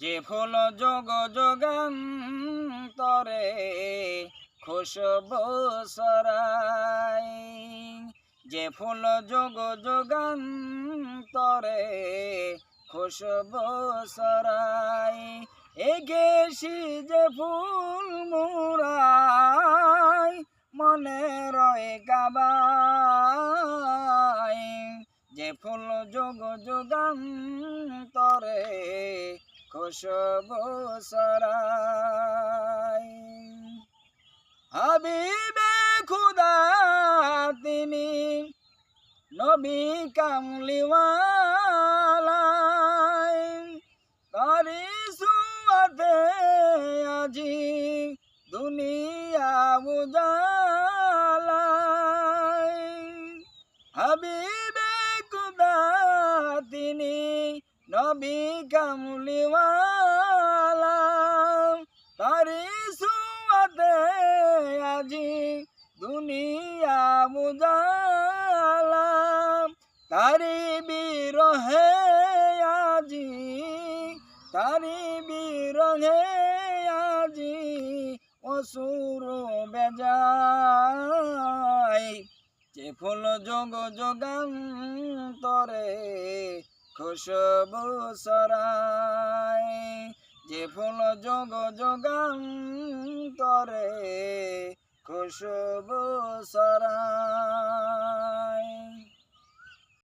যে ফুল যোগ যোগান তরে খুশব সরাই। যে ফুল যোগ যোগান তরে খুশব সরাই। এগেছি যে ফুল মুরাই মনে রয়ে গাবাই যে ফুল যোগ যোগান তরে খুশব সরাই হাবিবে খুদা তিনি নবী কামলিওয়ালাই। তারি সুয়াতে আজি দুনিয়া বুঝালাই হাবিবে নবী কামলিওয়ালা তারি সুয়াতে আজি দুনিয়া বুঝালা তারি বিরহে আজি, তারি বিরহে আজি অসুর বেজাই যে ফুল যোগ যোগান খুশবু সরাই যে ফুল যোগ যোগান তরে খুশবু সরাই।